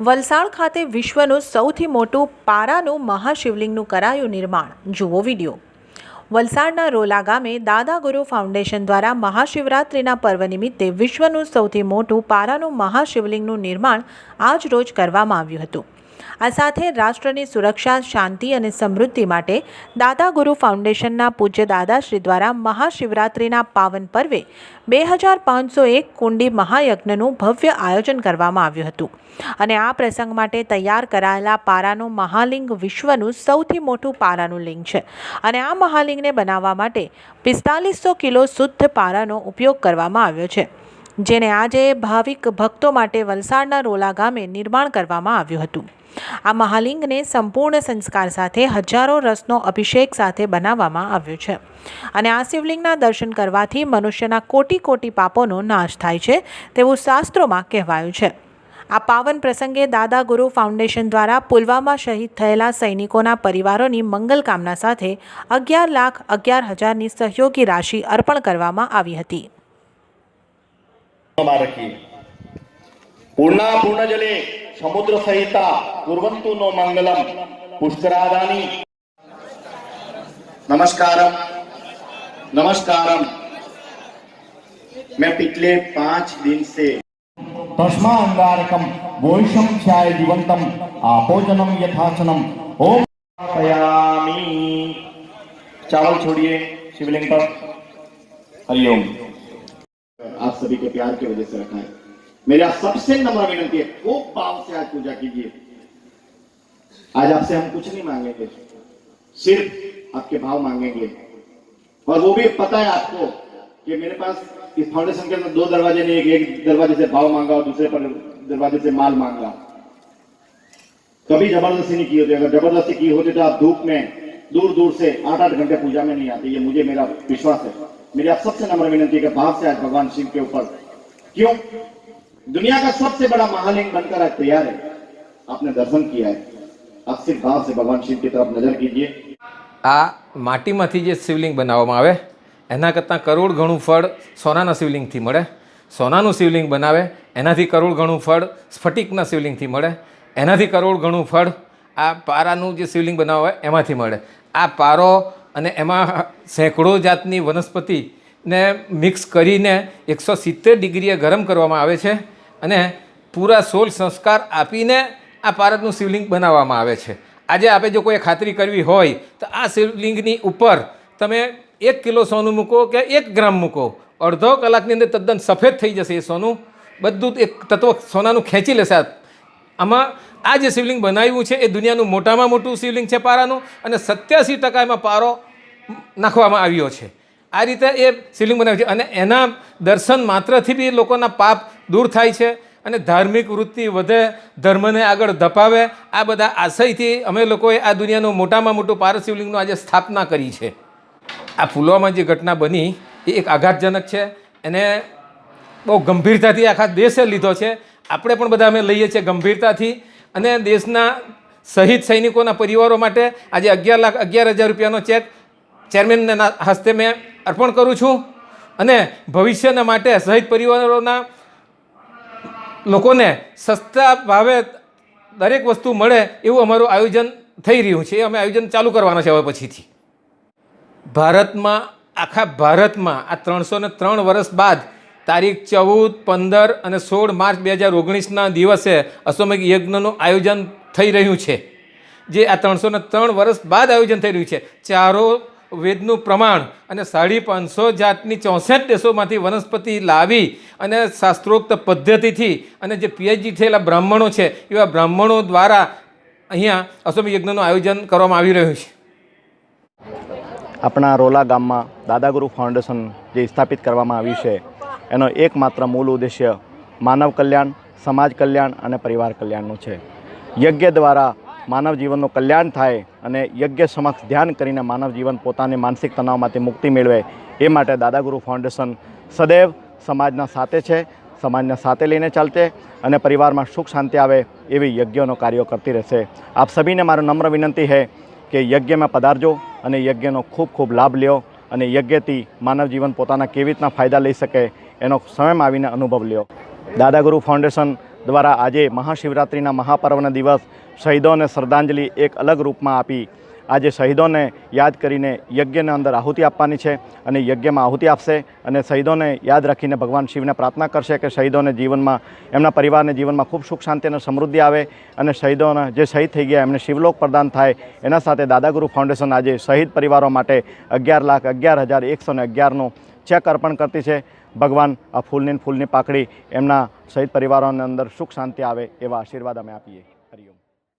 વલસાડ ખાતે વિશ્વનું સૌથી મોટું પારાનું મહાશિવલિંગનું કરાયું નિર્માણ. જુઓ વીડિયો. વલસાડના રોલા ગામે દાદા ગુરુ ફાઉન્ડેશન દ્વારા મહાશિવરાત્રિના પર્વ નિમિત્તે વિશ્વનું સૌથી મોટું પારાનું મહાશિવલિંગનું નિર્માણ આજ રોજ કરવામાં આવ્યું હતું. આ સાથે રાષ્ટ્રની સુરક્ષા, શાંતિ અને સમૃદ્ધિ માટે દાદા ગુરુ ફાઉન્ડેશનના પૂજ્ય દાદાશ્રી દ્વારા મહાશિવરાત્રિના પાવન પર્વે બે હજાર પાંચસો એક કુંડી મહાયજ્ઞનું ભવ્ય આયોજન કરવામાં આવ્યું હતું. અને આ પ્રસંગ માટે તૈયાર કરાયેલા પારાનું મહાલિંગ વિશ્વનું સૌથી મોટું પારાનું લિંગ છે. અને આ મહાલિંગને બનાવવા માટે પિસ્તાલીસો કિલો શુદ્ધ પારાનો ઉપયોગ કરવામાં આવ્યો છે. જેને આજે ભાવિક ભક્તો માટે વલસાડના રોલા ગામે નિર્માણ કરવામાં આવ્યું હતું. આ મહાલિંગને સંપૂર્ણ સંસ્કાર સાથે હજારો રસનો અભિષેક સાથે બનાવવામાં આવ્યો છે. અને આ શિવલિંગના દર્શન કરવાથી મનુષ્યના કોટી કોટી પાપોનો નાશ થાય છે તેવું શાસ્ત્રોમાં કહેવાયું છે. આ પાવન પ્રસંગે દાદા ગુરુ ફાઉન્ડેશન દ્વારા પુલવામા શહીદ થયેલા સૈનિકોના પરિવારોની મંગલ કામના સાથે અગિયાર લાખ અગિયાર હજારની સહયોગી રાશિ અર્પણ કરવામાં આવી હતી. पूर्णा पूर्ण जले समुद्र सहिता कुरु नो मंगलम पुष्करादानी नमस्कार नमस्कार मैं पिछले पाँच दिन से तस्मा अंगारकम वोषम छाय जीवंतम आपोजनम यथाचनम ओम चावल छोड़िए शिवलिंग पर हरिओम आप सभी के प्यार की वजह से रखा है। मेरा सबसे नम्र विनंती है खूब भाव से आज पूजा कीजिए। आज आपसे हम कुछ नहीं मांगेंगे सिर्फ़ आपके भाव मांगेंगे। और वो भी पता है आपको कि मेरे पास इस फाउंडेशन के अंदर दो दरवाजे नहीं एक, एक दरवाजे से भाव मांगा और दूसरे पर दरवाजे से माल मांगा। कभी ज़बरदस्ती नहीं की होती। अगर ज़बरदस्ती की होती तो आप धूप में दूर दूर से आठ आठ घंटे पूजा में नहीं आते ये मुझे मेरा विश्वास है मेरी आप सबसे नम्र विनंती है कि भाव से आज भगवान शिव के ऊपर क्यों दुनिया का सबसे बड़ा महालिंग बनकर आज तैयार है आपने दर्शन किया है आप सिर्फ भाव से भगवान शिव की तरफ नजर कीजिए આ માટીમાંથી જે શિવલિંગ બનાવવામાં આવે એના કરતાં કરોડ ગણું ફળ સોનાના શિવલિંગથી મળે સોનાનું શિવલિંગ બનાવે એનાથી કરોડ ગણું ફળ સ્ફટિકના શિવલિંગથી મળે એનાથી કરોડ ગણું ફળ આ પારાનું જે શિવલિંગ બનાવવા હોય એમાંથી મળે. આ પારો અને એમાં સેંકડો જાતની વનસ્પતિને મિક્સ કરીને એકસો સિત્તેર ડિગ્રીએ ગરમ કરવામાં આવે છે અને પૂરા સોલ સંસ્કાર આપીને આ પારદનું શિવલિંગ બનાવવામાં આવે છે. આજે આપણે જો કોઈ ખાતરી કરવી હોય તો આ શિવલિંગની ઉપર તમે એક કિલો સોનું મૂકો કે એક ગ્રામ મૂકો. અડધો કલાકની અંદર તદ્દન સફેદ થઈ જશે એ સોનું. બધું એક તત્વ સોનાનું ખેંચી લેશે. આમાં આ જે શિવલિંગ બનાવ્યું છે, એ દુનિયાનું મોટામાં મોટું શિવલિંગ છે પારાનું અને સત્યાસી ટકા એમાં પારો નાખવામાં આવ્યો છે. આ રીતે એ શિવલિંગ બનાવ્યું છે અને એના દર્શન માત્રથી બી લોકોના પાપ દૂર થાય છે અને ધાર્મિક વૃત્તિ વધે, ધર્મને આગળ ધપાવે, આ બધા આશયથી અમે લોકોએ આ દુનિયાનું મોટામાં મોટું પાર શિવલિંગનું આજે સ્થાપના કરી છે. આ ફૂલવામાં જે ઘટના બની, એ એક આઘાતજનક છે. એને બહુ ગંભીરતાથી આખા દેશે લીધો છે. આપણે પણ બધા અમે લઈએ છીએ ગંભીરતાથી. અને દેશના શહીદ સૈનિકોના પરિવારો માટે આજે અગિયાર લાખ, અગિયાર હજાર રૂપિયાનો ચેક ચેરમેનના હસ્તે મેં અર્પણ કરું છું. અને ભવિષ્યના માટે શહીદ પરિવારોના લોકોને સસ્તા ભાવે દરેક વસ્તુ મળે એવું અમારું આયોજન થઈ રહ્યું છે. એ અમે આયોજન ચાલુ કરવાના છે હવે પછીથી. ભારતમાં, આખા ભારતમાં આ ત્રણસો ને ત્રણ વર્ષ બાદ તારીખ ચૌદ, પંદર અને સોળ માર્ચ બે હજાર ઓગણીસના દિવસે અશ્વમેઘ યજ્ઞનું આયોજન થઈ રહ્યું છે. જે આ ત્રણસો ને ત્રણ વર્ષ બાદ આયોજન થઈ રહ્યું છે. ચારો વેદનું પ્રમાણ અને સાડી પાંચસો જાતની ચોસઠ દેશોમાંથી વનસ્પતિ લાવી અને શાસ્ત્રોક્ત પદ્ધતિથી અને જે પીએચડી થયેલા બ્રાહ્મણો છે, એવા બ્રાહ્મણો દ્વારા અહીંયા અશ્વમેઘ યજ્ઞનું આયોજન કરવામાં આવી રહ્યું છે. આપણા રોલા ગામમાં દાદાગુરુ ફાઉન્ડેશન જે સ્થાપિત કરવામાં આવ્યું છે એનો એકમાત્ર મૂળ ઉદ્દેશ્ય માનવ કલ્યાણ, સમાજ કલ્યાણ અને પરિવાર કલ્યાણનું છે. યજ્ઞ દ્વારા માનવ જીવનનું કલ્યાણ થાય અને યજ્ઞ સમક્ષ ધ્યાન કરીને માનવ જીવન પોતાની માનસિક તણાવમાંથી મુક્તિ મેળવે એ માટે દાદાગુરુ ફાઉન્ડેશન સદૈવ સમાજના સાથે છે, સમાજને સાથે લઈને ચાલતે અને પરિવારમાં સુખ શાંતિ આવે એવી યજ્ઞનો કાર્યો કરતી રહેશે. આપ સભીને મારો નમ્ર વિનંતી છે કે યજ્ઞમાં પધારજો અને યજ્ઞનો ખૂબ ખૂબ લાભ લ્યો. અને યજ્ઞથી માનવ જીવન પોતાના કેવી રીતના ફાયદા લઈ શકે એનો સ્વયં આવીને અનુભવ લ્યો. દાદાગુરુ ફાઉન્ડેશન દ્વારા આજે મહાશિવરાત્રિના મહાપર્વના દિવસ શહીદોને શ્રદ્ધાંજલિ એક અલગ રૂપમાં આપી આજે શહીદોને યાદ કરીને યજ્ઞને અંદર આહુતિ આપવાની છે અને યજ્ઞમાં આહુતિ આપશે અને શહીદોને યાદ રાખીને ભગવાન શિવને પ્રાર્થના કરશે કે શહીદોને જીવનમાં, એમના પરિવારને જીવનમાં ખૂબ સુખ શાંતિ અને સમૃદ્ધિ આવે અને શહીદોના જે શહીદ થઈ ગયા એમને શિવલોક પ્રદાન થાય. એના સાથે દાદાગુરુ ફાઉન્ડેશન આજે શહીદ પરિવારો માટે અગિયાર લાખ અગિયાર હજાર એકસો ને અગિયારનું ચેક અર્પણ કરતી છે. ભગવાન આ ફૂલની ફૂલની પાકડી એમના શહીદ પરિવારોની અંદર સુખ શાંતિ આવે એવા આશીર્વાદ અમે આપીએ.